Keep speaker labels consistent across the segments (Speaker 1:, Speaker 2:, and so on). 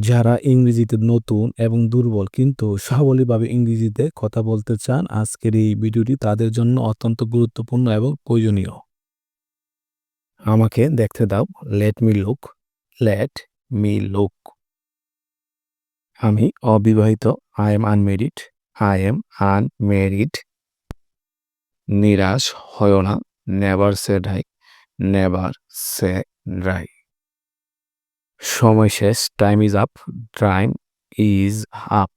Speaker 1: যারা ইংরেজিতে নতুন এবং দুর্বল কিন্তু সাবলীলভাবে ইংরেজিতে কথা বলতে চান, আজকের এই ভিডিওটি তাদের জন্য অত্যন্ত গুরুত্বপূর্ণ এবং প্রয়োজনীয়। আমাকে দেখতে দাও let me look let me look আমি অবিবাহিত I am unmarried I am unmarried নিরাশ হয় না never say die never say dry সময় শেষ time is up time is up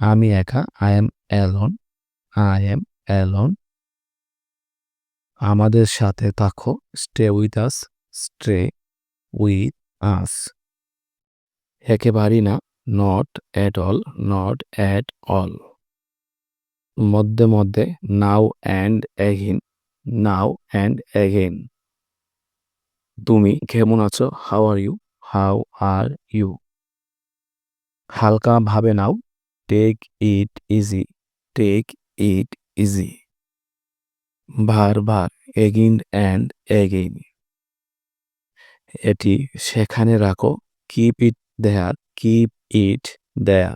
Speaker 1: আমি একা I am alone I am alone আমাদের সাথে থাকো stay with us stay with us একেবারেই না not at all not at all মধ্যে মধ্যে now and again now and again তুমি কেমন আছো? How are you how are you হালকা ভাবে নাও। Take it easy take it easy বারবার এগিন অ্যান্ড এগেইন এটি সেখানে রাখো। Keep it there keep it দেয়া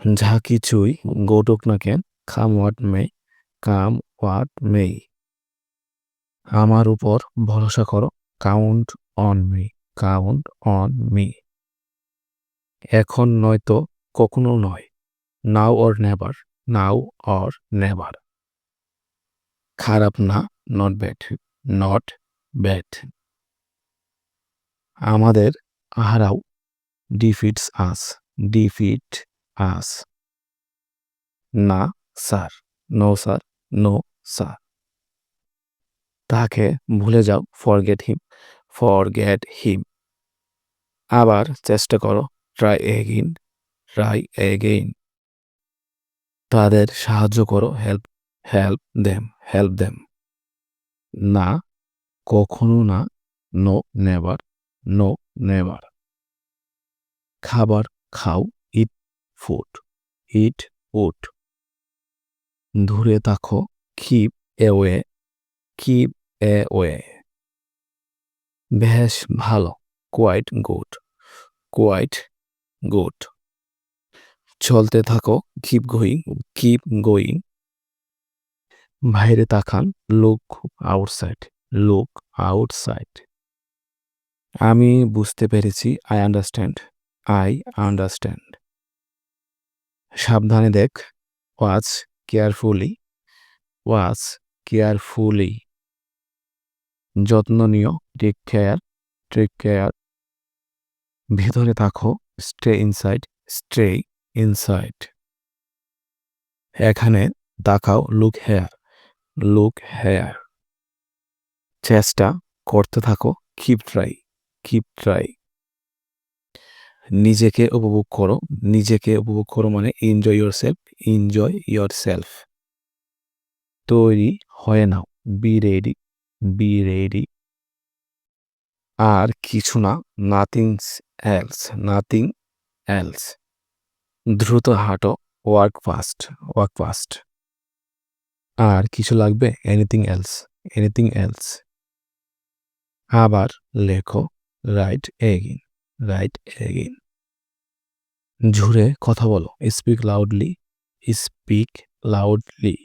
Speaker 1: যা কিছুই ঘটুক না কেন কাম ওয়াট মে কাম ওয়াট মে আমার উপর ভরসা করো। Count on me count on me এখন নয়তো কখনো নয়। Now or never now or never খারাপ না নট ব্যাড নট ব্যাড আমাদের আহারাও ডিফিটস আস ডিফিট আস না sir no sir no sir তাকে ভুলে যাও forget him forget him আবার চেষ্টা করো ট্রাই এগেইন ট্রাই এগেইন তাদের সাহায্য করো help help them help them না, কখনো না নো নেভার নো নেভার খাবার খাও ইট ফুড ইট ফুড দূরে থাকো কিপ এওয়ে কিপ এওয়ে বেশ, ভালো। কোয়াইট গুড কোয়াইট গুড চলতে থাকো। কিপ গোয়িং কিপ গোয়িং বাইরে তাকান। লুক আউটসাইড লুক আউটসাইড আমি বুঝতে পেরেছি। আই আন্ডারস্ট্যান্ড আই আন্ডারস্ট্যান্ড সাবধানে দেখ। ওয়াচ কেয়ারফুলি ওয়াচ কেয়ারফুলি যত্ন নিও টেক কেয়ার টেক কেয়ার ভেতরে থাকো স্টে ইনসাইড স্টে ইনসাইড এখানে তাকাও লুক হেয়ার লুক হেয়ার চেষ্টা করতে থাকো কিপ ট্রাই কিপ ট্রাই নিজেকে উপভোগ করো, নিজেকে উপভোগ করো মানে enjoy yourself enjoy yourself তৈরি হয়ে নাও বি রেডি বি রেডি আর কিছু না নাথিং এলস নাথিং এলস দ্রুত হাঁটো ওয়ার্ক ফাস্ট ওয়ার্ক ফাস্ট আর কিছু লাগবে? এনিথিং এলস এনিথিং এলস আবার লেখো রাইট এগিন রাইট এগিন ঝুড়ে কথা বলো স্পিক লাউডলি স্পিক লাউডলি